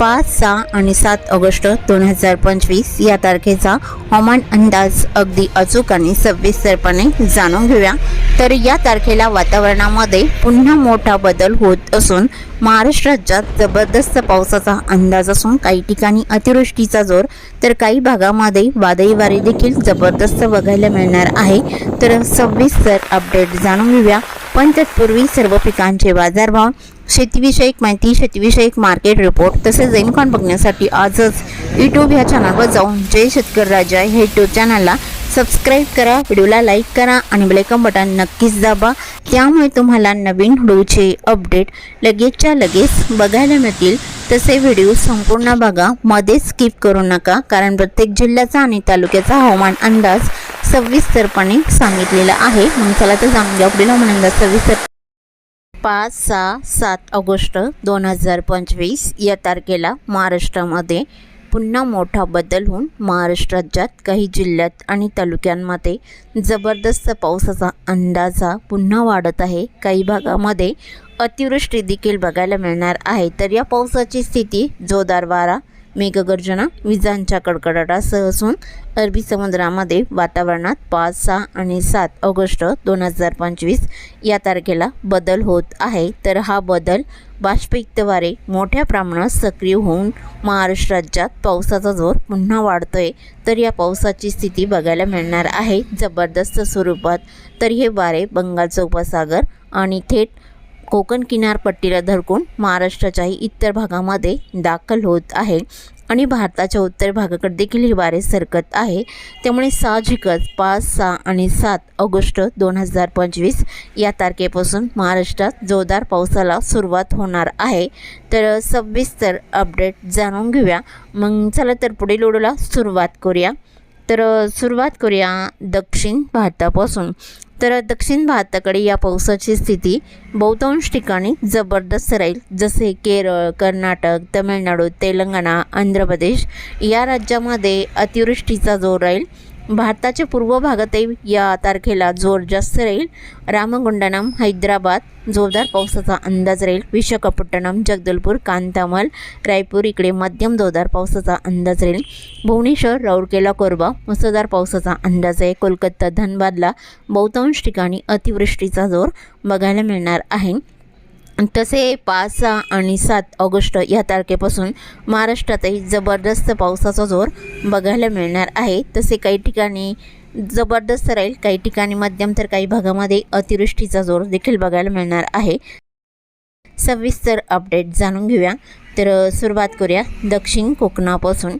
पाच सहा आणि सात ऑगस्ट दोन हजार पंचवीस या तारखेचा हवामान अंदाज अगदी अचूक आणि सविस्तरपणे जाणून घेऊया. तर या तारखेला वातावरणामध्ये पुन्हा मोठा बदल होत असून महाराष्ट्र राज्यात जबरदस्त पावसाचा अंदाज असून काही ठिकाणी अतिवृष्टीचा जोर तर काही भागामध्ये वादळी वारे देखील जबरदस्त बघायला मिळणार आहे. तर सविस्तर अपडेट जाणून घेऊया. पण तत्पूर्वी सर्व पिकांचे बाजारभाव शेतीविषयक माहिती शेतीविषयक मार्केट रिपोर्ट तसेच इन्कॉन बघण्यासाठी आजच यूट्यूब ह्या चॅनलवर जाऊन जय शेतकरी राजा हे यूट्यूब चॅनलला सबस्क्राईब करा व्हिडिओला लाईक करा आणि ब्लेकम बटन नक्कीच दाबा. त्यामुळे तुम्हाला नवीन व्हिडिओचे अपडेट लगेचच्या लगेच बघायला मिळतील. तसे व्हिडिओ संपूर्ण बघा मध्येच स्किप करू नका कारण प्रत्येक जिल्ह्याचा आणि तालुक्याचा हवामान अंदाज सविस्तरपणे सांगितलेलं आहे. मग चला तर जाणून घ्या पुढील हवामान सविस्तर पाच सहा सात ऑगस्ट दोन हजार पंचवीस या तारखेला महाराष्ट्रामध्ये पुन्हा मोठा बदल होऊन महाराष्ट्र राज्यात काही जिल्ह्यात आणि तालुक्यांमध्ये जबरदस्त पावसाचा अंदाजा पुन्हा वाढत आहे. काही भागामध्ये अतिवृष्टी देखील बघायला मिळणार आहे. तर या पावसाची स्थिती जोरदार वारा मेघगर्जना विजांच्या कडकडाटासह असून अरबी समुद्रामध्ये वातावरणात पाच सहा आणि सात ऑगस्ट दोन हजार पंचवीस या तारखेला बदल होत आहे. तर हा बदल बाष्पयुक्त वारे मोठ्या प्रमाणात सक्रिय होऊन महाराष्ट्र राज्यात पावसाचा जोर पुन्हा वाढतोय. तर या पावसाची स्थिती बघायला मिळणार आहे. जबरदस्त स्वरूपात तर हे वारे बंगालचा उपसागर आणि थेट कोकण किनारपट्टीला धडकून महाराष्ट्राच्याही इतर भागामध्ये दाखल होत आहे आणि भारताच्या उत्तर भागाकडे देखील ही वारे सरकत आहे. त्यामुळे साहजिकच पाच सहा आणि सात ऑगस्ट दोन हजार पंचवीस या तारखेपासून महाराष्ट्रात जोरदार पावसाला सुरुवात होणार आहे. तर सविस्तर अपडेट जाणून घेऊया. मग चला तर पुढील ओढूला सुरुवात करूया. तर सुरुवात करूया दक्षिण भारतापासून. तर दक्षिण भारताकडे या पावसाची स्थिती बहुतांश ठिकाणी जबरदस्त राहील. जसे केरळ कर्नाटक तमिळनाडू तेलंगणा आंध्र प्रदेश या राज्यामध्ये अतिवृष्टीचा जोर राहील. भारताच्या पूर्व भागातही या तारखेला जोर जास्त राहील. रामगुंडनम हैदराबाद जोरदार पावसाचा अंदाज राहील. विशाखापट्टणम जगदलपूर कांतामल रायपूर इकडे मध्यम जोरदार पावसाचा अंदाज राहील. भुवनेश्वर राऊरकेला कोरबा मुसळधार पावसाचा अंदाज आहे. कोलकाता धनबादला बहुतांश ठिकाणी अतिवृष्टीचा जोर बघायला मिळणार आहे. तसे पाच सहा आणि सात ऑगस्ट या तारखेपासून महाराष्ट्रातही जबरदस्त पावसाचा जोर बघायला मिळणार आहे. तसे काही ठिकाणी जबरदस्त राहील काही ठिकाणी मध्यम तर काही भागामध्ये अतिवृष्टीचा जोर देखील बघायला मिळणार आहे. सविस्तर अपडेट जाणून घेऊया. तर सुरुवात करूया दक्षिण कोकणापासून.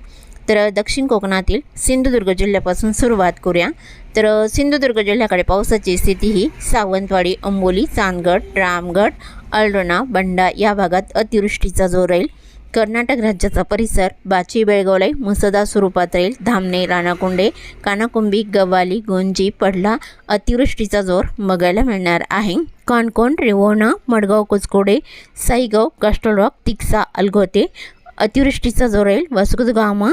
तर दक्षिण कोकणातील सिंधुदुर्ग जिल्ह्यापासून सुरुवात करूया. तर सिंधुदुर्ग जिल्ह्याकडे पावसाची स्थिती ही सावंतवाडी अंबोली चांदगड रामगड अल्डोना बंडा या भागात अतिवृष्टीचा जोर राहील. कर्नाटक राज्याचा परिसर बाची बेळगावलाई मुसदा स्वरूपात राहील. धामणे राणाकुंडे कानाकुंबी गवाली गोंजी पडला अतिवृष्टीचा जोर बघायला मिळणार आहे. काणकोण रेवोणा मडगाव कुचकोडे साईगाव कास्टलरॉक तिक्सा अलगोते अतिवृष्टीचा जोर राहील. वासुगामा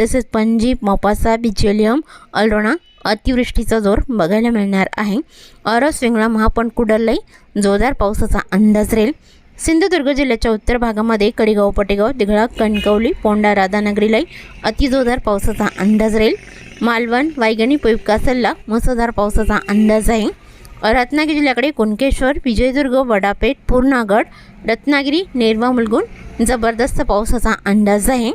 तसेच पणजी मोपासा बिचेलियम अल्डोणा अतिवृष्टीचा जोर बघायला मिळणार आहे. अरस वेंगळा महापण कुडलई जोरदार पावसाचा अंदाज राहील. सिंधुदुर्ग जिल्ह्याच्या उत्तर भागामध्ये कडेगाव पटेगाव दिघळा कणकवली पोंडा राधानगरीलाही अतिजोरदार पावसाचा अंदाज राहील. मालवण वायगणी सल्ला मुसळधार पावसाचा अंदाज आहे. रत्नागिरी जिल्ह्याकडे कुणकेश्वर विजयदुर्ग वडापेठ पूर्णागड रत्नागिरी नेरवा मुलगुण जबरदस्त पावसाचा अंदाज आहे.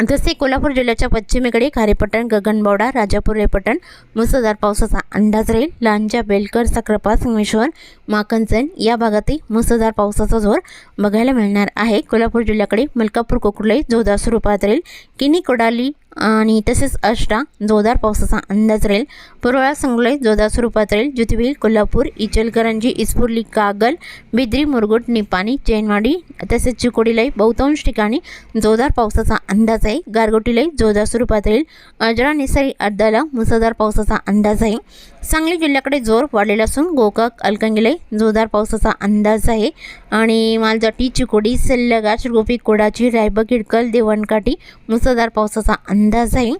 तसे कोल्हापूर जिल्ह्याच्या पश्चिमेकडे खारेपटण गगनबावडा राजापूर रेपटण मुसळधार पावसाचा अंदाज राहील. लांजा बेलकर साखरपा संगमेश्वर माकंचन या भागातही मुसळधार पावसाचा जोर बघायला मिळणार आहे. कोल्हापूर जिल्ह्याकडे मलकापूर कोकुर्ले जोरदार स्वरूपात राहील. किनी कोडाली आणि तसेच अष्टा जोरदार पावसाचा अंदाज राहील. पुरवळा संगलोय जोरदार स्वरूपात राहील. ज्योतिबी कोल्हापूर इचलकरंजी इस्फुर्ली कागल बिद्री मुरगुट निपाणी चैनवाडी तसेच चिकोडीलाही बहुतांश ठिकाणी जोरदार पावसाचा अंदाज आहे. गारगोटीलाही जोरदार स्वरूपात राहील. अजरा निसाई अर्धाला मुसळधार पावसाचा अंदाज आहे. सांगली जिल्ह्याकडे जोर वाढलेला असून गोकाक अलकंगिले जोरदार पावसाचा अंदाज आहे. आणि मालजाटी चिकोडी सल्लगा गोपी कोडाची रायबग किडकल देवणकाठी मुसळधार पावसाचा अंदाज आहे.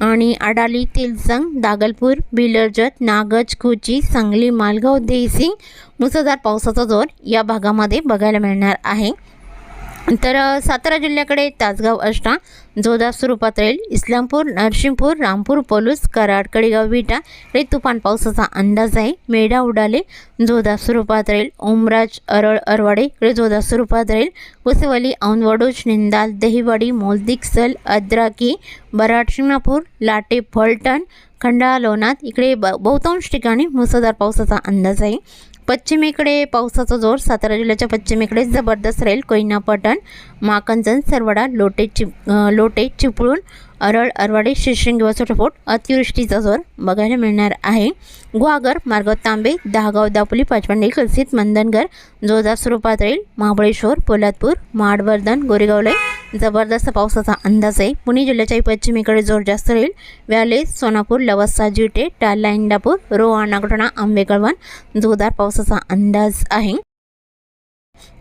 आणि अडाली तेलसंग दागलपूर बिलरजत नागज कुची सांगली मालगाव देसिंग मुसळधार पावसाचा जोर या भागामध्ये बघायला मिळणार आहे. तर सातारा जिल्ह्याकडे तासगाव अष्टा जोधा स्वरूपात राहील इस्लामपूर नरसिंहपूर रामपूर पोलूस कराड कडेगाव विटा हे तुफान पावसाचा अंदाज आहे. मेढा उडाले जोधा स्वरूपात राहील ओमराज अरळ अरवाडे इकडे जोधा स्वरूपात राहील वसवली औंधवडोज निंदाल दहिवाडी मोलदिकसल अद्राकी बराड शिंगणापूर लाटे फलटण खंडाळा लोणात इकडे ब बहुतांश ठिकाणी मुसळधार पावसाचा अंदाज आहे. पश्चिमेकडे पावसाचा जोर सातारा जिल्ह्याच्या पश्चिमेकडे जबरदस्त राहील कोयना पटण माकंजन सरवडा लोटे चिप लोटे चिपळूण अरळ अरवाडी शिरशिंगी व सोटपोट अतिवृष्टीचा जोर बघायला मिळणार आहे. गुहागर मार्गाव तांबे दहागाव दापोली पाचवंडी कलसित मंदनगर जोरदार स्वरूपात राहील. महाबळेश्वर पोलादपूर माडवर्धन गोरेगावले जबरदस्त पावसाचा अंदाज आहे. पुणे जिल्ह्याच्याही पश्चिमेकडे जोर जास्त राहील. व्याले सोनापूर लवासा जिटे टाला इंदापूर रोहा नागटणा आंबेकळवण जोरदार पावसाचा अंदाज आहे.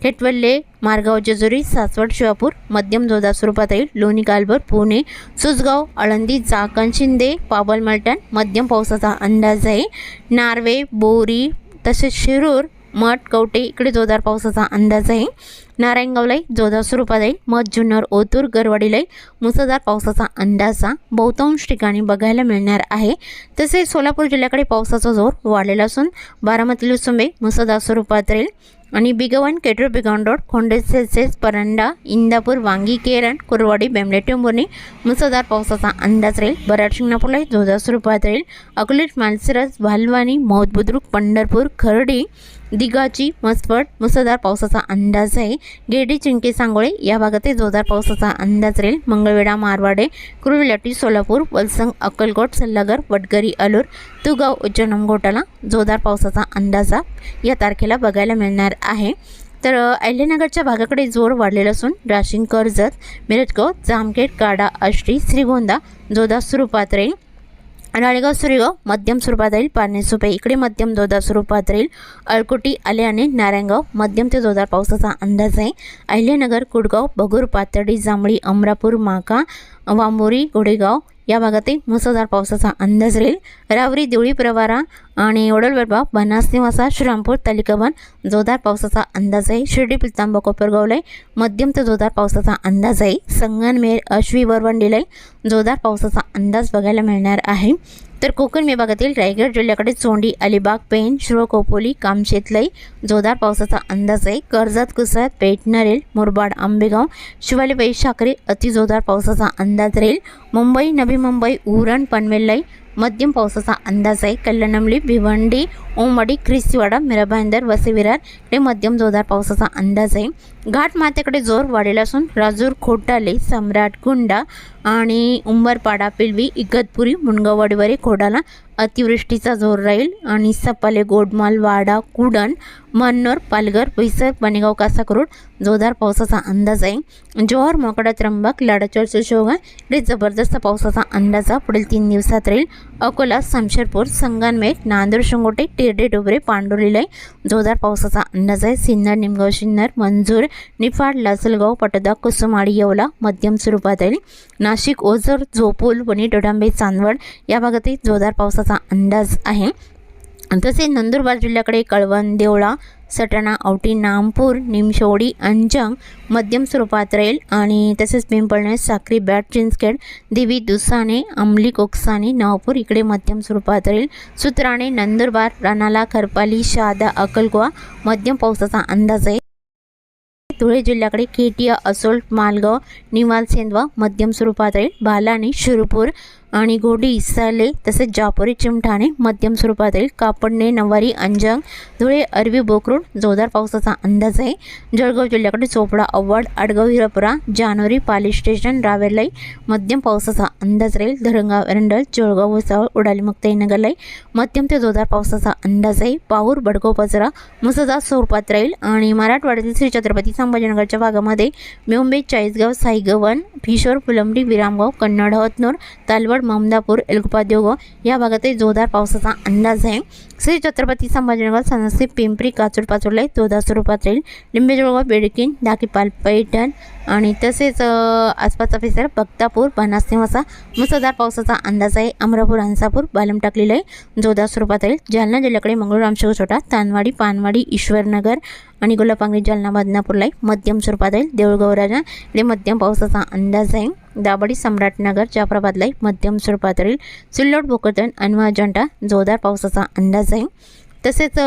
खेटवल्ले मारगाव जेजुरी सासवड शिवापूर मध्यम जोरदार स्वरूपात येईल लोणी कालभर पुणे सुसगाव आळंदी चाकण शिंदे पाबल मलटण मध्यम पावसाचा अंदाज आहे. नार्वे बोरी तसेच शिरूर मठ कवटे इकडे जोरदार पावसाचा अंदाज आहे. नारायणगावलाही जोरदार स्वरूपात येईल मध जुन्नर ओतूर गरवाडीलाही मुसळधार पावसाचा अंदाजा बहुतांश ठिकाणी बघायला मिळणार आहे. तसेच सोलापूर जिल्ह्याकडे पावसाचा जोर वाढलेला असून बारामती लुसुंबे मुसळधार स्वरूपात राहील. आणि बिगवन केटर बिगॉन रोड खोंडे परंडा इंदापूर वांगी केरण कुरवाडी बेंबले मुसळधार पावसाचा अंदाज राहील. बराड शिंगणापूरला जोरदार स्वरूपात राहील. अकोलेट मालसरस भालवानी मौत बुद्रुक पंढरपूर खर्डी दिगाची मसफट मुसळधार पावसाचा अंदाज आहे. गेडी चिंके सांगोळे या भागातही जोरदार पावसाचा अंदाज राहील. मंगळवेढा मारवाडे कुरुलटी सोलापूर वलसंग अक्कलकोट सल्लागर वडगरी अलूर तुगाव उज्जैन घोटाला जोरदार पावसाचा अंदाज या तारखेला बघायला मिळणार आहे. तर अहिल्यानगरच्या भागाकडे जोर वाढलेला असून राशिंग कर्जत मिरजगाव जामखेड काडा आष्टी श्रीगोंदा जोधा स्वरूपात राहील. राळेगाव सुरेगाव मध्यम स्वरूपात राहील पारनेसुपे इकडे मध्यम जोरदार स्वरूपात राहील आले आणि नारायणगाव मध्यम ते जोरदार पावसाचा अंदाज आहे. अहिल्यानगर कुडगाव बगूर पातर्डी जांभळी अमरापूर माका वांबोरी गोडेगाव या भागातही मुसळधार पावसाचा अंदाज राहील. रावरी देवळी प्रवारा आणि ओडलवडबा बनास निवासा श्रीरामपूर तालिकावन जोरदार पावसाचा अंदाज आहे. शिर्डी पिलतांबा कोपरगावलाय मध्यम ते जोरदार पावसाचा अंदाज आहे. संगनमेर अश्वी वरवंडीलाय जोरदार पावसाचा अंदाज बघायला मिळणार आहे. तर कोकण विभागातील रायगड जिल्ह्याकडे चोंडी अलिबाग पेन शिरो खोपोली कामशेतलई जोरदार पावसाचा अंदाज आहे. कर्जत कुसत पेटनरेल मुरबाड आंबेगाव शिवालीबाई साखरे अतिजोरदार पावसाचा अंदाज राहील. मुंबई नवी मुंबई उरण पनवेललाई मध्यम पावसाचा अंदाज आहे. कल्याणमली भिवंडी उमडी ख्रिस्तीवाडा मिराभाईंदर वसेविरार हे मध्यम जोरदार पावसाचा अंदाज आहे. घाट मातेकडे जोर वाढलेला असून राजूर खोटाले सम्राट गुंडा आणि उंबरपाडा पिलवी इगतपुरी मुनगाववाडीवरे खोडाला अतिवृष्टीचा जोर राहील आणि सपाले गोडमाल वाडा कुडण मन्नोर पालघर पैसर बनेगाव कासाकरोड जोरदार पावसाचा अंदाज आहे. जोहर मोकडा त्र्यंबक लाडाचोर सुशोगा इकडे जबरदस्त पावसाचा अंदाज पुढील तीन दिवसात राहील. अकोला समशेरपूर संगनमेर नांदूर शिंगोटे टिरडे डोबरे पांडुरीलय जोरदार पावसाचा अंदाज आहे सिन्नर निमगाव सिन्नर मंजूर निफाड लासलगाव पटदा कुसुमाडी येवला मध्यम स्वरूपात येईल नाशिक ओझर झोपूल वणी डोडांबे चांदवड या भागातही जोरदार पावसाचा अंदाज आहे. तसे नंदुरबार जिल्ह्याकडे कळवण देवळा सटाणा औटी नामपूर निमशोडी अंजंग मध्यम स्वरूपात राहील आणि तसेच पिंपळणे साक्री बॅट चिंचखेड देवी दुसाने अंमली कोकसाने नवापूर इकडे मध्यम स्वरूपात राहील सुत्राणे नंदुरबार रानाला खरपाली शहादा अकलगुवा मध्यम पावसाचा अंदाज आहे. धुळे जिल्ह्याकडे केटिया असोल्ट मालगाव निवाल सेंदवा मध्यम स्वरूपात राहील बालाणी शिरपूर आणि घोडी इसाले तसेच जापोरी चिमठाणे मध्यम स्वरूपात राहील कापडणे नवारी अंजंग धुळे अरवी बोकरूड जोरदार पावसाचा अंदाज आहे. जळगाव जिल्ह्याकडे चोपडा अव्वाड आडगाव हिरापुरा जानोरी पाली स्टेशन रावेरलाई मध्यम पावसाचा अंदाज राहील. धरणगाव एरंडल जळगाव भुसावळ उडाली मुक्ताईनगरलाई मध्यम ते जोरदार पावसाचा अंदाज आहे. पाहूर बडगाव पचरा मुसळधार स्वरूपात राहील. आणि मराठवाड्यातील श्री छत्रपती संभाजीनगरच्या भागामध्ये मुंबई चाळीसगाव साईगवन फिशोर फुलंबरी विरामगाव कन्नड हतनूर तालवड ममदापूर एलकुपा या भागातही जोरदार पावसाचा अंदाज आहे. श्री छत्रपती संभाजीनगर सनसी पिंपरी काचूर पाचोडला जोरदार स्वरूपात राहील लिंबे जळगाव बेडकीन दाकीपाल पैठण आणि तसेच आसपासचा परिसर बक्तापूर बनास मुसळधार पावसाचा अंदाज आहे. अमरापूर अंसापूर बालम टाकलेला आहे जोरदार स्वरूपात राहील जालना जिल्ह्याकडे मंगळूर आमशेगाव छोटा तानवाडी पानवाडी ईश्वरनगर आणि गुलापांगरी जालना बदनापूरला आहे मध्यम स्वरूपात राहील देऊळगाव राजा इकडे मध्यम पावसाचा अंदाज आहे. दाबडी सम्राटनगर जाफराबादला मध्यम स्वरूपात राहील सिल्लोड भोकरदन अनवा अजंठा जोरदार पावसाचा अंदाज आहे. तसेच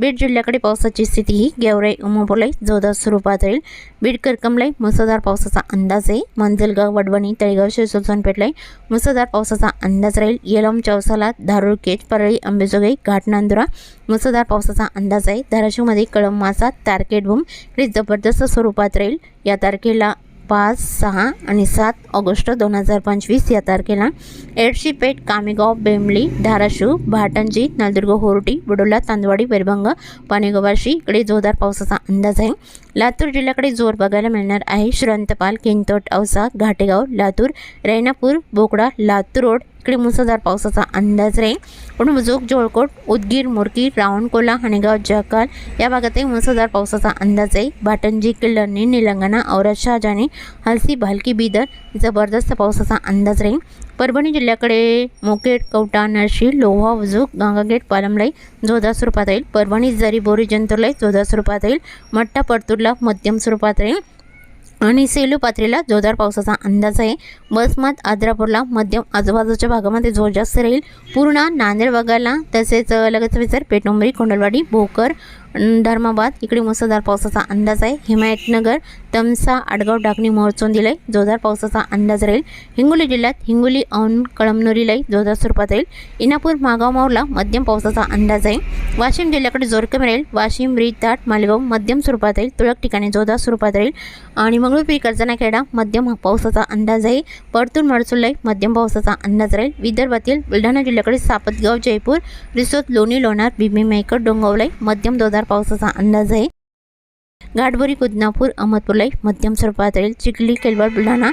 बीड जिल्ह्याकडे पावसाची स्थिती ही गेवराई उमापूरलाई जोरदार स्वरूपात राहील बीड करकमलाई मुसळधार पावसाचा अंदाज आहे. मंजलगाव वडवणी तळेगाव शिरसोनपेठलाई मुसळधार पावसाचा अंदाज राहील. येलम चौसाला धारूर केज परळी अंबेजोगाई घाटनांदुरा मुसळधार पावसाचा अंदाज आहे. धाराशिवमध्ये कळम मासा तारकेट भूम हे जबरदस्त स्वरूपात राहील. या तारखेला पाच सहा आणि सात ऑगस्ट दोन हजार पंचवीस या तारखेला एडशीपेठ कामेगाव बेंबली धाराशिव भाटंजी नलदुर्ग होर्टी बुडोला तांदवाडी वैरभंग पाणेगवाशी इकडे जोरदार पावसाचा अंदाज आहे. लातूर जिल्ह्याकडे जोर बघायला मिळणार आहे. श्रंतपाल किंतोट औसा घाटेगाव लातूर रैनापूर बोकडा लातूर रोड. इकडे मुसळधार पावसाचा अंदाज राहील. पण मुजोग जोळकोट उदगीर मुरकी रावणकोला हणेगाव जकाल या भागातही मुसळधार पावसाचा अंदाज आहे भाटंजी किल्लर्णी निलंगणा औरत शहाजानी हलसी भालकी बिदर जबरदस्त पावसाचा अंदाज राहील. परभणी जिल्ह्याकडे मोकेट कवटा नरशी लोहा उजूक गांगागेट पालमलाई जोधा स्वरूपात येईल परभणी जरी बोरी जंतुरलाई जोधा स्वरूपात राहील. मट्टा परतूरला मध्यम स्वरूपात राहील आणि सेलू पात्रीला जोरदार पावसाचा अंदाज आहे. बसमत आद्रापूरला मध्यम आजूबाजूच्या भागामध्ये जोर जास्त राहील. पूर्णा नांदेड भागाला तसेच लगेच लगतचा विचार पेटोंबरी कोंडलवाडी भोकर धर्माबाद इकडे मुसळधार पावसाचा अंदाज आहे. हिमायतनगर तमसा आडगाव डाकणी मोहरचोन दिलाय. जोरदार पावसाचा अंदाज राहील. हिंगोली जिल्ह्यात हिंगोली औन कळमनुरीलाही जोरदार स्वरूपात राहील. इनापूर मागाव माऊरला मध्यम पावसाचा अंदाज आहे. वाशिम जिल्ह्याकडे जोर कमी राहील. वाशिम रिताट मालेगाव मध्यम स्वरूपात राहील. तुळक ठिकाणी जोरदार स्वरूपात राहील. आणि मंगळूरपीर कर्जना खेडा मध्यम पावसाचा अंदाज आहे. परतूर मडसुलाई मध्यम पावसाचा अंदाज राहील. विदर्भातील बुलढाणा जिल्ह्याकडे सापतगाव जयपूर रिसोद लोणी लोणार भीमी मेकर डोंगवलाई मध्यम जोरदार पावसाचा अंदाज आहे. घाटबोरी कुदनापूर अहमदपूरलाई मध्यम स्वरूपात राहील. चिखली केलवड बुलढाणा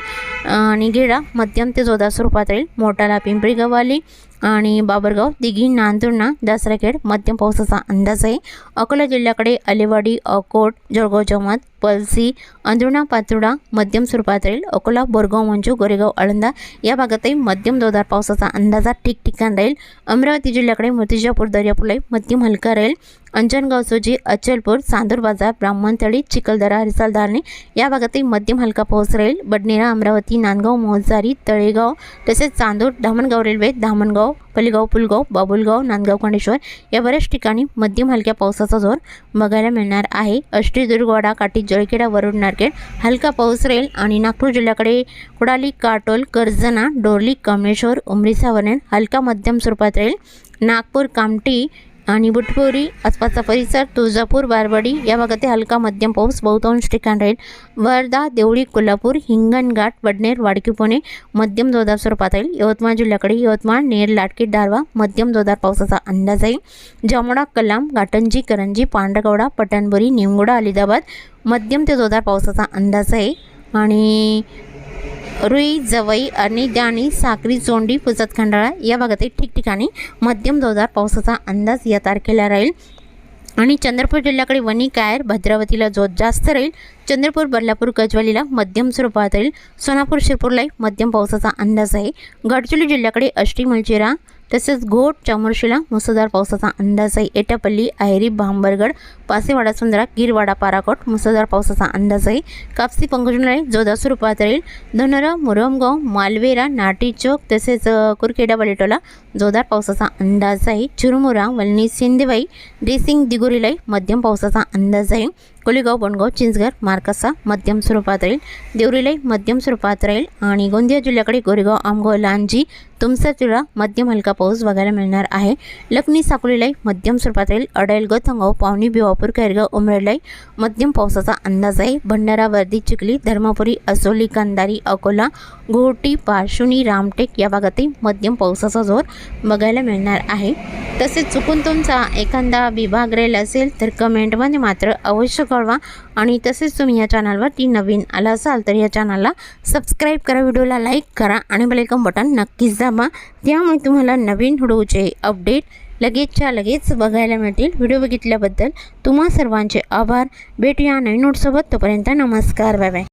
आणि गेडा मध्यम ते जोरदार स्वरूपात राहील. मोठाला पिंपरी गव्हाली आणि बाबरगाव दिघी नांदुर्णा दसराखेड मध्यम पावसाचा अंदाज आहे. अकोला जिल्ह्याकडे अलिवाडी अकोट जळगाव जमात पलसी अंदुर्णा पातुडा मध्यम स्वरूपात राहील. अकोला बोरगाव मंजू गोरेगाव आळंदा या भागातही मध्यम जोरदार पावसाचा अंदाजा ठिकठिकाण राहील. अमरावती जिल्ह्याकडे मूर्तिजापूर दर्यापुलाई मध्यम हलका राहील. अंजनगाव सोजी अचलपूर चांदूर बाजार ब्राह्मणतळी चिखलदरा हरिसाल धारणे या भागातही मध्यम हलका पाऊस राहील. बडनेरा अमरावती नांदगाव मोहजारी तळेगाव तसेच चांदूर धामणगाव रेल्वे धामणगाव पलीगाव पुलगाव बाबुलगाव नांदगाव खंडेश्वर या बऱ्याच ठिकाणी मध्यम हलक्या पावसाचा जोर बघायला मिळणार आहे. अष्टीदुर्गवाडा काठी जळखेडा वरुड नारकेड हलका पाऊस राहील आणि नागपूर जिल्ह्याकडे कुडाली काटोल कर्जना डोरली कमळेश्वर उमरी सावरण हलका मध्यम स्वरूपात राहील. नागपूर कामठी आणि बुटपुरी आसपासचा परिसर तुळजापूर बारवाडी या भागात हलका मध्यम पाऊस बहुतांश ठिकाण राहील. वर्धा देवळी कोल्हापूर हिंगणघाट वडनेर वाडकी पुणे मध्यम जोरदार स्वरूपात राहील. यवतमाळ जिल्ह्याकडे यवतमाळ नेर लाटकी दारवा मध्यम जोरदार पावसाचा अंदाज आहे. जामोडा कलाम घाटंजी करंजी पांढरगवडा पटाणबोरी निमगोडा अलिदाबाद मध्यम ते जोरदार पावसाचा अंदाज आहे. आणि रुई जवई आणि दाणी साक्री चोंडी पुजत खंडाळा या भागातील ठिकठिकाणी मध्यम जोरदार पावसाचा अंदाज या तारखेला राहील. आणि चंद्रपूर जिल्ह्याकडे वणी कायर भद्रावतीला जोत जास्त राहील. चंद्रपूर बदलापूर गजवालीला मध्यम स्वरूपात राहील. सोनापूर शिरपूरलाही मध्यम पावसाचा अंदाज आहे. गडचिरोली जिल्ह्याकडे अष्टी मलचिरा तसेच घोट चामोर्शीला मुसळधार पावसाचा अंदाज आहे एटापल्ली आयरी भांबरगड पासेवाडा सुंदरा गिरवाडा पाराकोट मुसळधार पावसाचा अंदाज आहे कापसी पंकजनाळे जोधा स्वरूपात राहील धनोरा मुरमगाव मालवेरा नाटी चौक तसेच कुरखेडा बलेटोला जोरदार पावसाचा अंदाज आहे चुरमुरा वलनी सिंदेवाई ड्रेसिंग दिगोरीलाई मध्यम पावसाचा अंदाज आहे कोलेगाव बनगाव चिंचघर मार्कासा मध्यम स्वरूपात राहील देवरीलाई मध्यम स्वरूपात राहील आणि गोंदिया जिल्ह्याकडे गोरेगाव आमगाव लांजी तुमसरचुरा मध्यम हलका पाऊस बघायला मिळणार आहे लखनी साकोलीलाई मध्यम स्वरूपात राहील अडाईल गतंगाव पावनी भिवापूर कैरगाव उमरेलाई मध्यम पावसाचा अंदाज आहे भंडारा वर्दी चिखली धर्मपुरी असोली कंदारी अकोला घोटी पार्शुनी रामटेक या भागातही मध्यम पावसाचा जोर बघायला मिळणार आहे तसेच चुकून तुमचा एखादा विभाग रेल असेल तर कमेंटमध्ये मात्र अवश्य कळवा. आणि तसेच तुम्ही या चॅनलवरती नवीन आला असाल तर या चॅनलला सबस्क्राईब करा व्हिडिओला लाईक करा आणि बेलायकन बटन नक्कीच दाबा. त्यामुळे तुम्हाला नवीन व्हिडिओचे अपडेट लगेचच्या लगेच बघायला मिळतील. व्हिडिओ बघितल्याबद्दल तुम्हा सर्वांचे आभार. भेटूया नवीन नोटसोबत तोपर्यंत नमस्कार. Bye bye